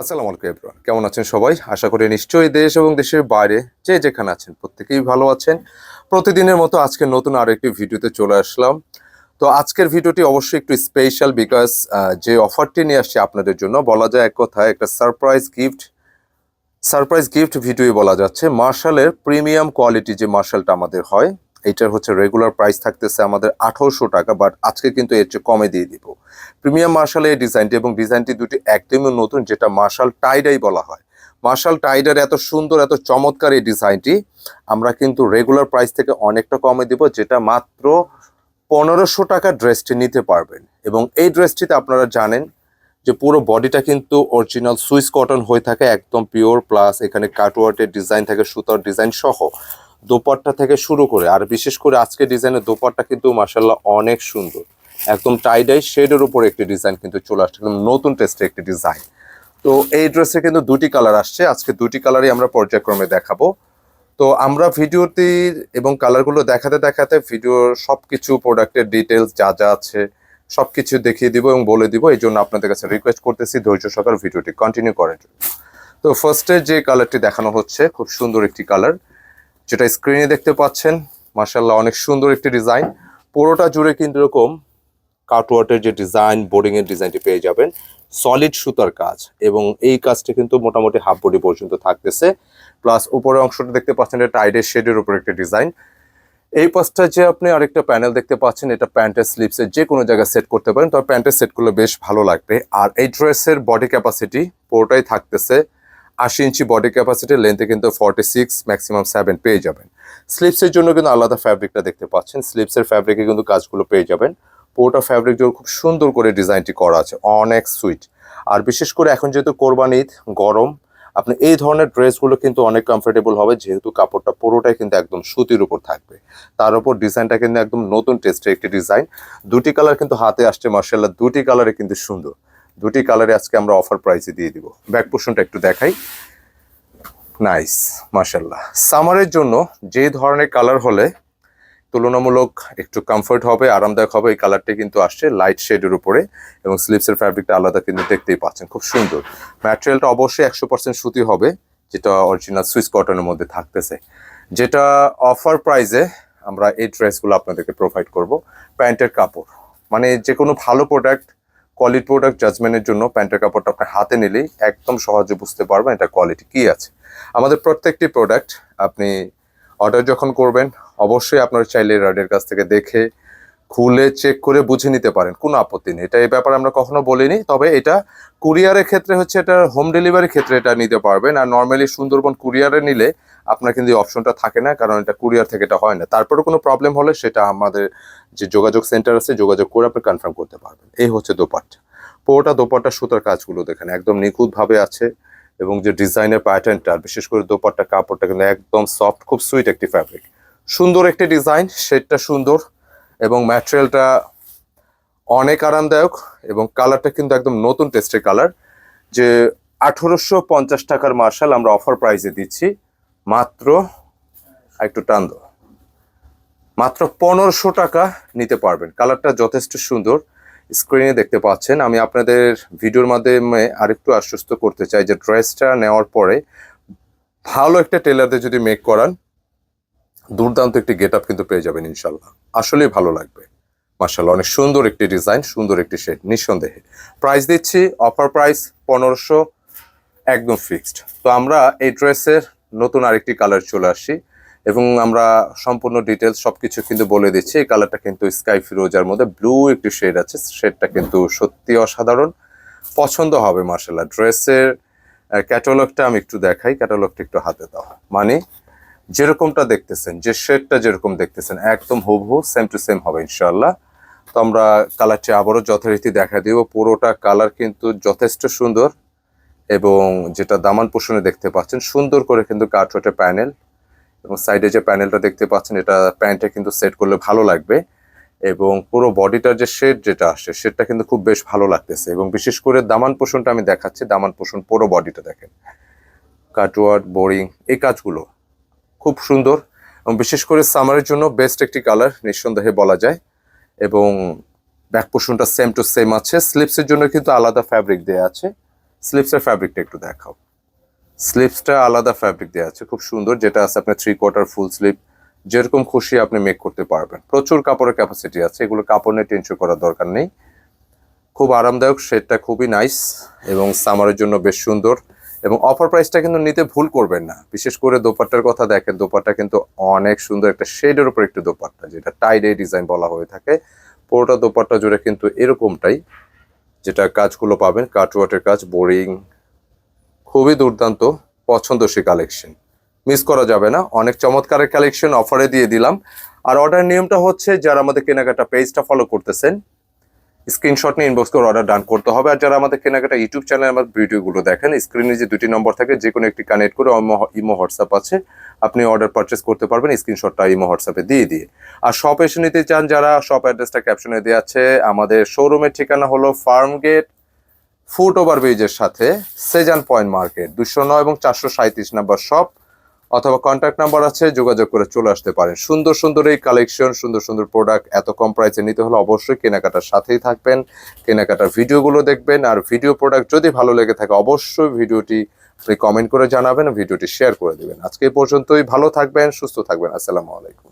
আসসালামু আলাইকুম এভরিওয়ান কেমন আছেন সবাই? আশা করি নিশ্চয়ই দেশ এবং দেশের বাইরে যে যেখানে আছেন প্রত্যেকেই ভালো আছেন। প্রতিদিনের মতো আজকে নতুন আরও একটি ভিডিওতে চলে আসলাম। তো আজকের ভিডিওটি অবশ্যই একটু স্পেশাল বিকজ যে অফারটি নিয়ে আসছে আপনাদের জন্য, বলা যায় এক কথায় একটা সারপ্রাইজ গিফট সারপ্রাইজ গিফট ভিডিওই বলা যাচ্ছে। মার্শালের প্রিমিয়াম কোয়ালিটি যে মার্শালটা আমাদের হয় এটার হচ্ছে রেগুলার প্রাইস থাকতেছে আমাদের আঠারোশো টাকা বাট আজকে কিন্তু এর চেয়ে কমে দিয়ে দিব। প্রিমিয়াম মার্শালের এই ডিজাইনটি এবং ডিজাইনটি দুটি একদমই নতুন, যেটা মার্শাল টাইডাই বলা হয়। মার্শাল টাইডার এত সুন্দর, এত চমৎকার এই ডিজাইনটি আমরা কিন্তু রেগুলার প্রাইস থেকে অনেকটা কমে দিব, যেটা মাত্র পনেরোশো টাকা ড্রেসটি নিতে পারবেন। এবং এই ড্রেসটিতে আপনারা জানেন যে পুরো বডিটা কিন্তু অরিজিনাল সুইস কটন হয়ে থাকে, একদম পিওর প্লাস এখানে কাটওয়ার্টের ডিজাইন থাকে, সুতার ডিজাইন সহ। দোপাট্টা থেকে শুরু করে, আর বিশেষ করে আজকে ডিজাইনের দোপাট্টা কিন্তু মাসাল্লাহ অনেক সুন্দর। একদম টাইডাই শেডের উপর একটি ডিজাইন কিন্তু চলে আসছে, একদম নতুন টেস্টের একটি ডিজাইন তো এই ড্রেসে কিন্তু দুটি কালার আসছে, আজকে দুটি কালারই আমরা পর্যায়ক্রমে দেখাবো। তো আমরা ভিডিওটি এবং কালারগুলো দেখাতে দেখাতে ভিডিওর সব কিছু প্রোডাক্টের ডিটেলস যা যা আছে সব কিছু দেখিয়ে দিব এবং বলে দিব, এই জন্য আপনাদের কাছে রিকোয়েস্ট করতেছি ধৈর্য সহকারে ভিডিওটি কন্টিনিউ করার জন্য। তো ফার্স্টে যে কালারটি দেখানো হচ্ছে, খুব সুন্দর একটি কালার যেটা স্ক্রিনে দেখতে পাচ্ছেন মার্শাল্লাহ অনেক সুন্দর একটি ডিজাইন পুরোটা জুড়ে কিন্তু এরকম কাটওয়ার্টের যে ডিজাইন বোর্ডিং এর ডিজাইনটি পেয়ে যাবেন। সলিড সুতার কাজ এবং এই কাজটি কিন্তু মোটামুটি হাফ বডি পর্যন্ত থাকতেছে। প্লাস উপরের অংশটা দেখতে পাচ্ছেন, এটা টাইডের শেডের উপর একটা ডিজাইন এই পাশটা যে আপনি আরেকটা প্যানেল দেখতে পাচ্ছেন, এটা প্যান্টের স্লিপসের যে কোনো জায়গায় সেট করতে পারেন। তবে প্যান্টের সেটগুলো বেশ ভালো লাগবে। আর এই ড্রেসের বডি ক্যাপাসিটি পুরোটাই থাকতেছে। আশি ইঞ্চি বডি ক্যাপাসিটি লেন্থে কিন্তু ফর্টি সিক্স ম্যাক্সিমাম সেভেন পেয়ে যাবেন। স্লিপসের জন্য কিন্তু আলাদা ফ্যাব্রিকটা দেখতে পাচ্ছেন। স্লিপসের ফ্যাব্রিকে কিন্তু কাজগুলো পেয়ে যাবেন। পুরোটা ফ্যাব্রিক জন্য খুব সুন্দর করে ডিজাইনটি করা আছে। অনেক সুইট আর বিশেষ করে এখন যেহেতু কোরবান ঈদ, গরম, আপনি এই ধরনের ড্রেসগুলো কিন্তু অনেক কমফোর্টেবল হবে। যেহেতু কাপড়টা পুরোটাই কিন্তু একদম সুতির উপর থাকবে। তার উপর ডিজাইনটা কিন্তু একদম নতুন টেস্টের একটি ডিজাইন দুটি কালার কিন্তু হাতে আসছে মার্শাল্লাহ দুটি কালারে কিন্তু সুন্দর। দুটি কালারে আজকে আমরা অফার প্রাইসে দিয়ে দিব। ব্যাক পোর্শনটা একটু দেখাই। নাইস মার্শাল্লাহ সামারের জন্য যে ধরনের কালার হলে তুলনামূলক একটু কমফোর্ট হবে, আরামদায়ক হবে, এই কালারটি কিন্তু আসছে লাইট শেডের উপরে এবং স্লিপসের ফ্যাব্রিকটা আলাদা কিন্তু দেখতেই পাচ্ছেন, খুব সুন্দর। ম্যাটেরিয়ালটা অবশ্যই একশো পার্সেন্ট সুতি হবে, যেটা অরিজিনাল সুইস কটনের মধ্যে থাকতেছে। যেটা অফার প্রাইসে আমরা এই ড্রেসগুলো আপনাদেরকে প্রোভাইড করব। প্যান্টের কাপড় মানে যে কোনো ভালো প্রোডাক্ট কোয়ালিটি প্রোডাক্ট জাজমেন্টের জন্য প্যান্টের কাপড়টা আপনার হাতে নিলেই একদম সহজে বুঝতে পারবেন এটা কোয়ালিটি কী আছে। আমাদের প্রত্যেকটি প্রোডাক্ট আপনি অর্ডার যখন করবেন, অবশ্যই আপনার চাইলে রাডের কাছ থেকে দেখে খুলে চেক করে বুঝে নিতে পারেন, কোনো আপত্তি নেই। এটা এই ব্যাপারে আমরা কখনো বলিনি, তবে এটা কুরিয়ারের ক্ষেত্রে হচ্ছে এটা হোম ডেলিভারির ক্ষেত্রে এটা নিতে পারবেন। আর নর্মালি সুন্দরবন কুরিয়ারে নিলে আপনার কিন্তু এই অপশনটা থাকে না, কারণ এটা কুরিয়ার থেকে এটা হয় না। তারপরে কোনো প্রবলেম হলে সেটা আমাদের যে যোগাযোগ সেন্টার আছে, যোগাযোগ করে আপনি কনফার্ম করতে পারবেন। এই হচ্ছে দোপাট্টা। পুরোটা দোপাট্টা সুতার কাজগুলো দেখেন, একদম নিখুঁতভাবে আছে এবং যে ডিজাইনের প্যাটার্নটা বিশেষ করে দোপাট্টা কাপড়টা কিন্তু একদম সফট খুব সুইট একটি ফ্যাব্রিক সুন্দর একটি ডিজাইন সেটটা সুন্দর। এবং ম্যাটেরিয়ালটা অনেক আরামদায়ক এবং কালারটা কিন্তু একদম নতুন টেস্টের কালার যে আঠেরোশো পঞ্চাশ টাকার মার্শাল আমরা অফার প্রাইসে দিচ্ছি, মাত্র একটু টান দাও, মাত্র পনেরোশো টাকা নিতে পারবেন। কালারটা যথেষ্ট সুন্দর স্ক্রিনে দেখতে পাচ্ছেন। আমি আপনাদের ভিডিওর মাধ্যমে আরেকটু আশ্বস্ত করতে চাই যে ড্রেসটা নেওয়ার পরে ভালো একটা টেলারদের যদি মেক করান দুর্দান্ত একটি গেট আপ কিন্তু পেয়ে যাবেন ইনশাল্লাহ আসলেই ভালো লাগবে। মার্শাল্লাহ অনেক সুন্দর একটি ডিজাইন সুন্দর একটি শেড নিঃসন্দেহে। প্রাইস দিচ্ছি অফার প্রাইস পনেরোশো, একদম ফিক্সড তো আমরা এই ড্রেসের নতুন আরেকটি কালার চলে আসছি এবং আমরা সম্পূর্ণ ডিটেলস সব কিছু কিন্তু বলে দিচ্ছি। এই কালারটা কিন্তু স্কাই ফিরোজার মধ্যে ব্লু একটি শেড আছে। শেডটা কিন্তু সত্যি অসাধারণ। পছন্দ হবে মার্শাল্লাহ ড্রেসের ক্যাটালগটা আমি একটু দেখাই। ক্যাটালগটা একটু হাতে দাও। মানে যেরকমটা দেখতেছেন, যে শেডটা যেরকম দেখতেছেন, একদম হুবহু সেম টু সেম হবে ইনশাল্লাহ তো আমরা কালারটি আবারও যথারীতি দেখা দিব। পুরোটা কালার কিন্তু যথেষ্ট সুন্দর এবং যেটা দামান পোষণে দেখতে পাচ্ছেন, সুন্দর করে কিন্তু কাঠোটে প্যানেল এবং সাইডে যে প্যানেলটা দেখতে পাচ্ছেন, এটা প্যান্টে কিন্তু সেট করলে ভালো লাগবে এবং পুরো বডিটার যে শেড যেটা আসছে সেটা কিন্তু খুব বেশ ভালো লাগতেছে এবং বিশেষ করে দামান পোষণটা আমি দেখাচ্ছি, দামান পোষণ পুরো বডিটা দেখেন। কাটওয়ার্ড বোরিং এই কাজগুলো। খুব সুন্দর। এবং বিশেষ করে সামারের জন্য বেস্ট একটি কালার নিঃসন্দেহে বলা যায়। এবং ব্যাক পোর্শনটা সেম টু সেম আছে। স্লিপসের জন্য কিন্তু আলাদা ফ্যাব্রিক দেওয়া আছে। স্লিপসের ফ্যাব্রিকটা একটু দেখাও। স্লিপসটা আলাদা ফ্যাব্রিক দেওয়া আছে। খুব সুন্দর। যেটা আছে আপনার থ্রি কোয়ার্টার ফুল স্লিপ যেরকম খুশি আপনি মেক করতে পারবেন। প্রচুর কাপড়ের ক্যাপাসিটি আছে। এগুলো কাপড় নিয়ে টেনশন করার দরকার নেই। খুব আরামদায়ক শেডটা খুবই নাইস এবং সামারের জন্য বেশ সুন্দর। এবং অফার প্রাইসটা কিন্তু নিতে ভুল করবেন না। বিশেষ করে দোপাট্টার কথা দেখেন, দোপাট্টা কিন্তু অনেক সুন্দর একটা শেডের উপর একটু দোপাট্টা, যেটা টাইডে ডিজাইন বলা হয়ে থাকে। পুরোটা দোপাট্টা জুড়ে কিন্তু এরকমটাই, যেটা কাজগুলো পাবেন কাটওয়াটের কাজ বোরিং খুবই দুর্দান্ত পছন্দসী কালেকশন মিস করা যাবে না, অনেক চমৎকারের কালেকশন অফারে দিয়ে দিলাম। আর অর্ডার নিয়মটা হচ্ছে, যারা আমাদের কেনাকাটা পেজটা ফলো করতেছেন স্ক্রিনশট নিয়ে ইনবক্স করে অর্ডার ডান করতে হবে। আর যারা আমাদের কেনাকাটা ইউটিউব চ্যানেলে আমার ভিডিওগুলো দেখেন স্ক্রিনে যে দুটি নম্বর থাকে যে কোনো একটি কানেক্ট করে ইমো- হোয়াটসঅ্যাপ আছে, আপনি অর্ডার পারচেস করতে পারবেন স্ক্রিনশটটা ইমো হোয়াটসঅ্যাপে দিয়ে দিয়ে। আর শপ এসে নিতে চান, যারা শপ অ্যাড্রেসটা ক্যাপশনে দেওয়া আছে, আমাদের শোরুমের ঠিকানা হলো ফার্ম গেট ফুট ওভার ব্রিজের সাথে সেজান পয়েন্ট মার্কেট দুশো নয় এবং চারশো সাঁত্রিশ নাম্বার শপ অথবা কন্ট্যাক্ট নাম্বার আছে, যোগাযোগ করে চলে আসতে পারেন। সুন্দর সুন্দর এই কালেকশন সুন্দর সুন্দর প্রোডাক্ট এত কম প্রাইসে নিতে হলে অবশ্যই কেনাকাটার সাথেই থাকবেন। কেনাকাটার ভিডিওগুলো দেখবেন আর ভিডিও প্রোডাক্ট যদি ভালো লেগে থাকে, অবশ্যই ভিডিওটি আপনি কমেন্ট করে জানাবেন, ভিডিওটি শেয়ার করে দেবেন। আজকে এই পর্যন্তই, ভালো থাকবেন, সুস্থ থাকবেন, আসসালামু আলাইকুম।